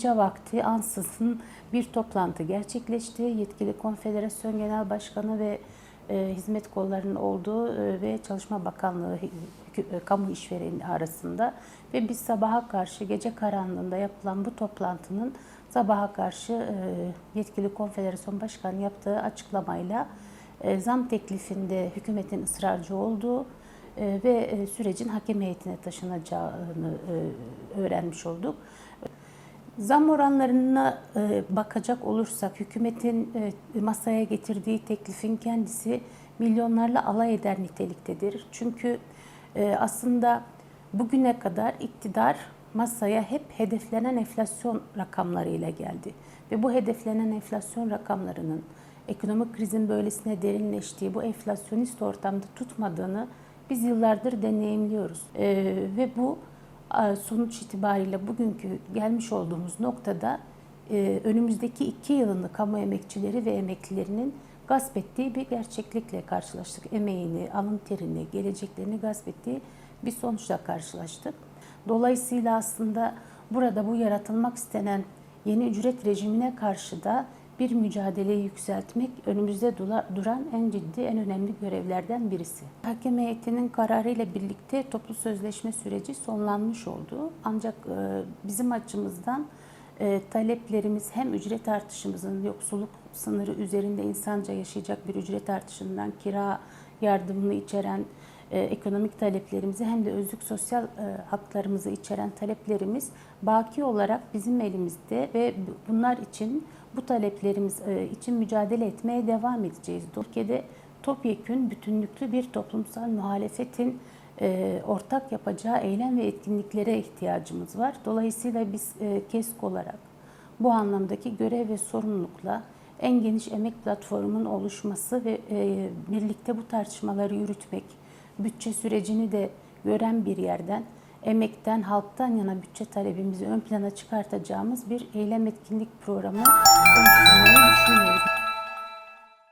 gece vakti ansızın bir toplantı gerçekleşti. Yetkili Konfederasyon Genel Başkanı ve e, hizmet kollarının olduğu e, ve Çalışma Bakanlığı e, kamu işvereni arasında ve biz sabaha karşı gece karanlığında yapılan bu toplantının sabaha karşı e, yetkili konfederasyon başkanı yaptığı açıklamayla e, zam teklifinde hükümetin ısrarcı olduğu e, ve e, sürecin hakem heyetine taşınacağını e, öğrenmiş olduk. Zam oranlarına e, bakacak olursak hükümetin e, masaya getirdiği teklifin kendisi milyonlarla alay eder niteliktedir. Çünkü e, aslında bugüne kadar iktidar masaya hep hedeflenen enflasyon rakamlarıyla geldi. Ve bu hedeflenen enflasyon rakamlarının ekonomik krizin böylesine derinleştiği bu enflasyonist ortamda tutmadığını biz yıllardır deneyimliyoruz. Ve bu sonuç itibariyle bugünkü gelmiş olduğumuz noktada e, önümüzdeki iki yılını kamu emekçileri ve emeklilerinin gasp ettiği bir gerçeklikle karşılaştık. Emeğini, alın terini, geleceklerini gasp ettiği bir sonuçla karşılaştık. Dolayısıyla aslında burada bu yaratılmak istenen yeni ücret rejimine karşı da bir mücadeleyi yükseltmek önümüzde duran en ciddi, en önemli görevlerden birisi. Hakem heyetinin kararıyla birlikte toplu sözleşme süreci sonlanmış oldu. Ancak e, bizim açımızdan e, taleplerimiz hem ücret artışımızın yoksulluk sınırı üzerinde insanca yaşayacak bir ücret artışından kira yardımını içeren e, ekonomik taleplerimizi hem de özlük sosyal e, haklarımızı içeren taleplerimiz baki olarak bizim elimizde ve bu- bunlar için bu taleplerimiz e, için mücadele etmeye devam edeceğiz. Türkiye'de topyekün bütünlüklü bir toplumsal muhalefetin e, ortak yapacağı eylem ve etkinliklere ihtiyacımız var. Dolayısıyla biz e, KESK olarak bu anlamdaki görev ve sorumlulukla en geniş emek platformunun oluşması ve e, birlikte bu tartışmaları yürütmek, bütçe sürecini de gören bir yerden emekten, halktan yana bütçe talebimizi ön plana çıkartacağımız bir eylem etkinlik programı oluşturmayı düşünüyoruz.